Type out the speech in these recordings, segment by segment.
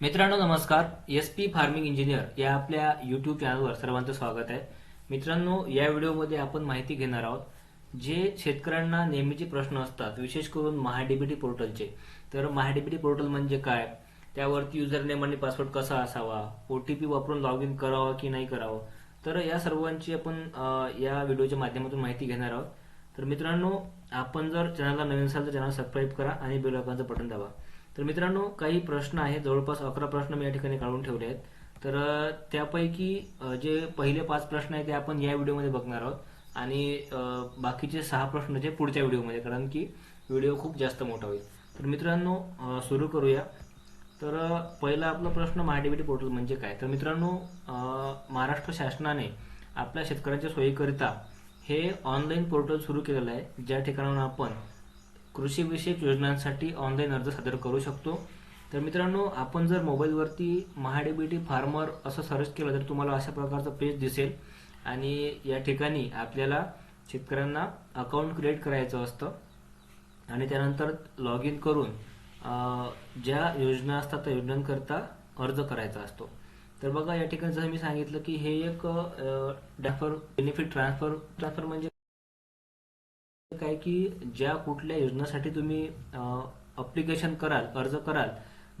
मित्रांनो नमस्कार. S P farming engineer या आपल्या युट्यूब चॅनलवर सर्वांचं स्वागत आहे. मित्रांनो या व्हिडिओमध्ये आपण माहिती घेणार आहोत जे शेतकऱ्यांना नेहमीचे प्रश्न असतात विशेष करून महाडीबीटी पोर्टलचे. तर महाडीबीटी पोर्टल म्हणजे काय? त्यावरती युजर नेम आणि पासवर्ड कसा असावा? ओटीपी वापरून लॉग इन करावा की नाही करावं? तर या सर्वांची आपण या व्हिडिओच्या माध्यमातून माहिती घेणार आहोत. तर मित्रांनो आपण जर चॅनलला नवीन असाल तर चॅनल सबस्क्राईब करा आणि बेल आयकॉनचं बटन दाबा. तर मित्रांनो काही प्रश्न आहेत. जवळपास अकरा प्रश्न मी या ठिकाणी काढून ठेवले आहेत. तर त्यापैकी जे पहिले पाच प्रश्न आहेत ते आपण या व्हिडिओमध्ये बघणार आहोत. आणि बाकीचे सहा प्रश्न जे पुढच्या व्हिडिओमध्ये कारण की व्हिडिओ खूप जास्त मोठा होईल. तर मित्रांनो सुरू करूया. तर पहिला आपला प्रश्न महाडीबीटी पोर्टल म्हणजे काय? तर मित्रांनो महाराष्ट्र शासनाने आपल्या शेतकऱ्यांच्या सोयीकरिता हे ऑनलाईन पोर्टल सुरू केलेलं आहे. ज्या ठिकाणाहून आपण कृषीविषयक योजनांसाठी ऑनलाईन अर्ज सादर करू शकतो. तर मित्रांनो आपण जर मोबाईलवरती महाडीबीटी फार्मर असं सर्च केलं तर तुम्हाला अशा प्रकारचं पेज दिसेल. आणि या ठिकाणी आपल्याला शेतकऱ्यांना अकाउंट क्रिएट करायचं असतं. आणि त्यानंतर लॉग इन करून ज्या योजना असतात त्या योजनांकरता अर्ज करायचा असतो. तर बघा या ठिकाणी जसं मी सांगितलं की हे एक डॅफर बेनिफिट ट्रान्सफर ट्रान्सफर म्हणजे काय की ज्या कुठल्या योजनासाठी तुम्ही अप्लिकेशन कराल अर्ज कराल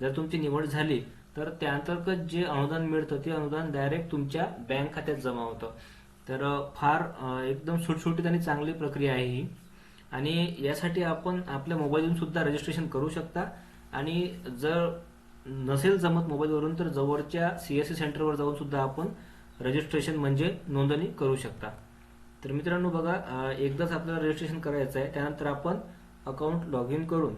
जर तुमची निवड झाली तर त्या अंतर्गत जे अनुदान मिळतं ते अनुदान डायरेक्ट तुमच्या बँक खात्यात जमा होतं. तर फार एकदम सुटसुटीत आणि चांगली प्रक्रिया आहे ही. आणि यासाठी आपण आपल्या मोबाईलवरून सुद्धा रजिस्ट्रेशन करू शकता. आणि जर नसेल जमत मोबाईलवरून तर जवळच्या सीएससी सेंटरवर जाऊन सुद्धा आपण रजिस्ट्रेशन म्हणजे नोंदणी करू शकता. तर मित्रांनो बघा एकदाच आपल्याला रजिस्ट्रेशन करायचं आहे. त्यानंतर आपण अकाउंट लॉग इन करून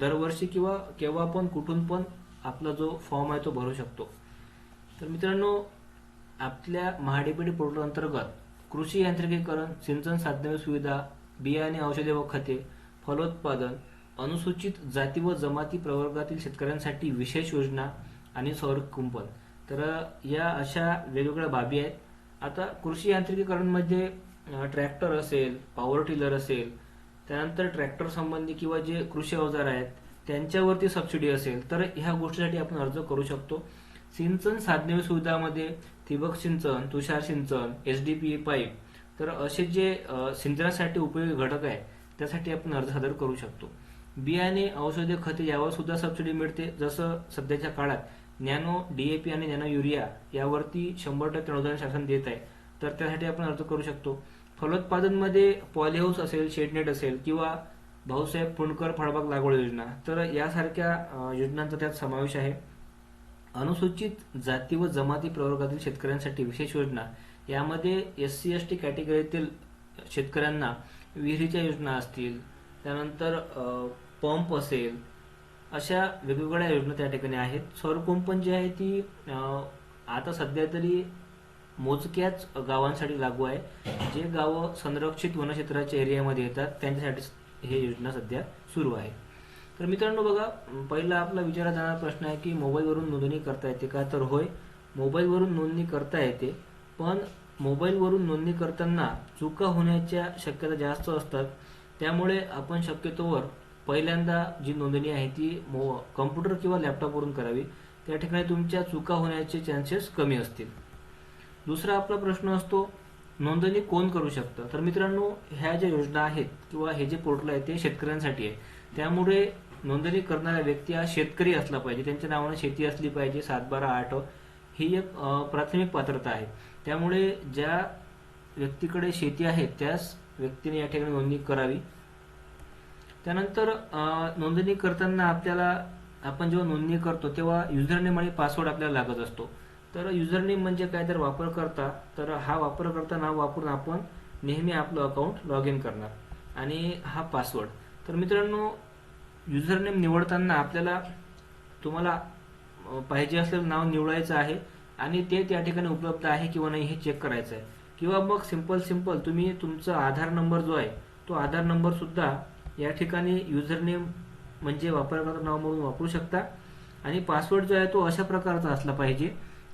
दरवर्षी किंवा केव्हा पण कुठून पण आपला जो फॉर्म आहे तो भरू शकतो. तर मित्रांनो आपल्या महाडीपीडी पोर्टल अंतर्गत कृषी यांत्रिकीकरण सिंचन साधने सुविधा बियाणे औषधे व खते फलोत्पादन अनुसूचित जाती व जमाती प्रवर्गातील शेतकऱ्यांसाठी विशेष योजना आणि सौर कुंपण. तर या अशा वेगवेगळ्या बाबी आहेत. आता कृषी यांत्रिकीकरण म्हणजे ट्रॅक्टर असेल पॉवर टिलर असेल त्यानंतर ट्रॅक्टर संबंधी किंवा जे कृषी अवजार आहेत त्यांच्यावरती सबसिडी असेल तर ह्या गोष्टीसाठी आपण अर्ज करू शकतो. सिंचन साधने सुविधामध्ये ठिबक सिंचन तुषार सिंचन एस डी पी पाईप तर असे जे सिंचनासाठी उपयोगी घटक आहे त्यासाठी आपण अर्ज सादर करू शकतो. बियाणे औषधे खते यावर सुद्धा सबसिडी मिळते. जसं सध्याच्या काळात नॅनो डीएपी आणि नॅनो युरिया यावरती शंभर टक्के अनुदान शासन देत आहे. तर त्यासाठी आपण अर्ज करू शकतो. फलोत्पादनमध्ये पॉलिहाऊस असेल शेडनेट असेल किंवा भाऊसाहेब पुणकर फळबाग लागवड योजना तर यासारख्या योजनांचा त्यात समावेश आहे. अनुसूचित जाती व जमाती प्रवर्गातील शेतकऱ्यांसाठी विशेष योजना यामध्ये एस सी एस टी कॅटेगरीतील शेतकऱ्यांना विहिरीच्या योजना असतील त्यानंतर पंप असेल अशा वेगवेगळ्या योजना त्या ठिकाणी आहेत. सौर कुंपण जी आहे ती आता सध्या तरी मोजक्याच गावांसाठी लागू आहे. जे गावं संरक्षित वनक्षेत्राच्या एरियामध्ये येतात त्यांच्यासाठी हे योजना सध्या सुरू आहे. तर मित्रांनो बघा पहिला आपला विचारात जाणारा प्रश्न आहे की मोबाईलवरून नोंदणी करता येते का? तर होय मोबाईलवरून नोंदणी करता येते. पण मोबाईलवरून नोंदणी करताना चुका होण्याच्या शक्यता जास्त असतात. त्यामुळे आपण शक्यतोवर पहिल्यांदा जी नोंदणी आहे ती मो कम्प्युटर किंवा लॅपटॉपवरून करावी. त्या ठिकाणी तुमच्या चुका होण्याचे चान्सेस कमी असतील. दुसरा आपला प्रश्न असतो नोंदणी कोण करू शकतं? तर मित्रांनो ह्या ज्या योजना आहेत किंवा हे जे पोर्टल आहे ते शेतकऱ्यांसाठी आहे. त्यामुळे नोंदणी करणारा व्यक्ती हा शेतकरी असला पाहिजे. त्यांच्या नावाने शेती असली पाहिजे सात बारा आठ ही एक प्राथमिक पात्रता आहे. त्यामुळे ज्या व्यक्तीकडे शेती आहे त्याच व्यक्तीने या ठिकाणी नोंदणी करावी. त्यानंतर नोंदणी करताना आपल्याला आपण जेव्हा नोंदणी करतो तेव्हा युजरनेम आणि पासवर्ड आपल्याला लागत असतो. तर युजरनेम म्हणजे काय? तर वापरकर्ता तर हा वापरकर्ता नाव वापरून आपण नेहमी आपलं अकाउंट लॉग इन करणार. आणि हा पासवर्ड तर मित्रांनो युजरनेम निवडताना आपल्याला तुम्हाला पाहिजे असलेलं नाव निवडायचं आहे आणि ते त्या ठिकाणी उपलब्ध आहे किंवा नाही हे चेक करायचं आहे किंवा मग सिंपल सिंपल तुम्ही तुमचा आधार नंबर जो आहे तो आधार नंबरसुद्धा या ठिकाणी युजरनेम म्हणजे वापरकर्ता नाव म्हणून वापरू शकता. आणि पासवर्ड जो आहे तो अशा प्रकारचा असला पाहिजे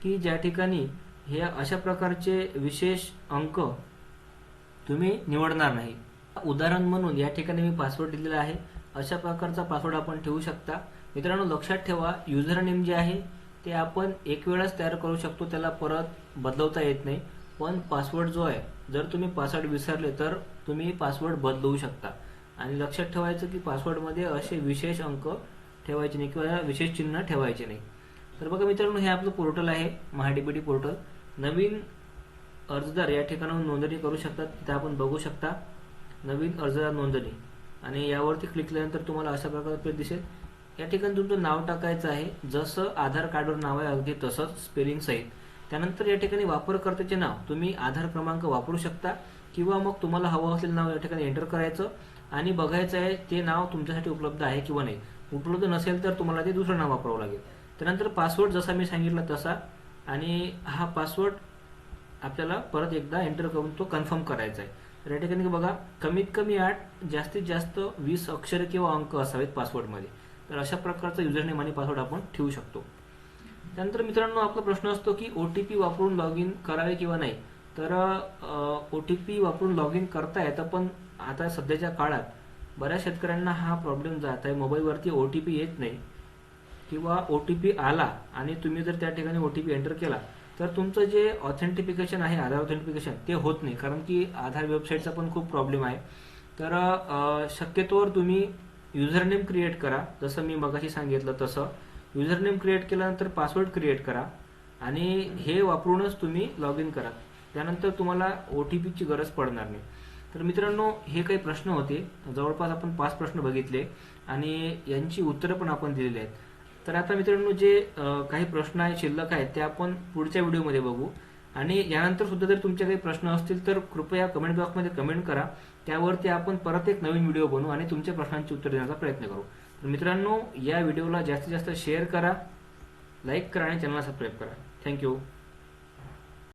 की ज्या ठिकाणी हे अशा प्रकारचे विशेष अंक तुम्ही निवडणार नाही. उदाहरण म्हणून या ठिकाणी मी पासवर्ड दिलेला आहे. अशा प्रकारचा पासवर्ड आपण ठेवू शकता. मित्रांनो लक्षात ठेवा युजर नेम जे आहे ते आपण एक वेळाच तयार करू शकतो त्याला परत बदलवता येत नाही. पण पासवर्ड जो आहे जर तुम्ही पासवर्ड विसरले तर तुम्ही पासवर्ड बदलवू शकता. आणि लक्षात ठेवायचं की पासवर्डमध्ये असे विशेष अंक ठेवायचे नाही किंवा विशेष चिन्ह ठेवायचे नाही. तर बघा मित्रांनो हे आपलं पोर्टल आहे महाडीबीटी पोर्टल नवीन अर्जदार या ठिकाणाहून नोंदणी करू शकतात तिथे आपण बघू शकता नवीन अर्जदार नोंदणी. आणि यावरती क्लिक केल्यानंतर तुम्हाला अशा प्रकारे पेज दिसेल. या ठिकाणी तुमचं नाव टाकायचं आहे. जसं आधार कार्डवर नाव आहे अगदी तसंच स्पेलिंग सहित. त्यानंतर या ठिकाणी वापरकर्त्याचे नाव. तुम्ही आधार क्रमांक वापरू शकता किंवा मग तुम्हाला हवं असलेलं नाव या ठिकाणी एंटर करायचं. आणि बघायचं आहे ते नाव तुमच्यासाठी उपलब्ध आहे किंवा नाही. उपलब्ध नसेल तर तुम्हाला ते दुसरं नाव वापरावं लागेल. त्यानंतर पासवर्ड जसा मी सांगितला तसा आणि हा पासवर्ड आपल्याला परत एकदा एंटर करून तो कन्फर्म करायचा आहे. तर या ठिकाणी बघा कमीत कमी आठ जास्तीत जास्त वीस अक्षर किंवा अंक असावेत पासवर्डमध्ये तर अशा प्रकारचा युजरनेम आणि पासवर्ड आपण ठेवू शकतो. त्यानंतर मित्रांनो आपला प्रश्न असतो की ओ टी पी वापरून लॉग इन करावे किंवा नाही? तर ओ टी पी वापरून लॉग इन करता येतं पण आता सध्याच्या काळात बऱ्याच शेतकऱ्यांना हा प्रॉब्लेम जात आहे. मोबाईलवरती ओ टी पी येत नाही. किंवा ओ टी पी आला आणि तुम्ही जर त्या ठिकाणी ओ टी पी एंटर केला तर तुमचं जे ऑथेंटिफिकेशन आहे आधार ऑथेंटिफिकेशन ते होत नाही. कारण की आधार वेबसाईटचा पण खूप प्रॉब्लेम आहे. तर शक्यतोवर तुम्ही युझरनेम क्रिएट करा. जसं मी मगाशी सांगितलं तसं. युझरनेम क्रिएट केल्यानंतर पासवर्ड क्रिएट करा. आणि हे वापरूनच तुम्ही लॉग इन करा. त्यानंतर तुम्हाला ओ टी पीची गरज पडणार नाही. तर मित्रांनो हे काही प्रश्न होते. जवळपास आपण पाच प्रश्न बघितले आणि यांची उत्तरं पण आपण दिलेली आहेत. तर आता मित्रांनो जे काही प्रश्न आहेत शिल्लक आहेत ते आपण पुढच्या व्हिडिओमध्ये बघू. आणि यानंतर सुद्धा जर तुमचे काही प्रश्न असतील तर कृपया कमेंट बॉक्समध्ये कमेंट करा. त्यावरती आपण परत एक नवीन व्हिडिओ बनवू आणि तुमच्या प्रश्नांची उत्तर देण्याचा प्रयत्न करू. तर मित्रांनो या व्हिडिओला जास्तीत जास्त शेअर करा लाईक करा आणि चॅनलला सबस्क्राईब करा. थँक्यू.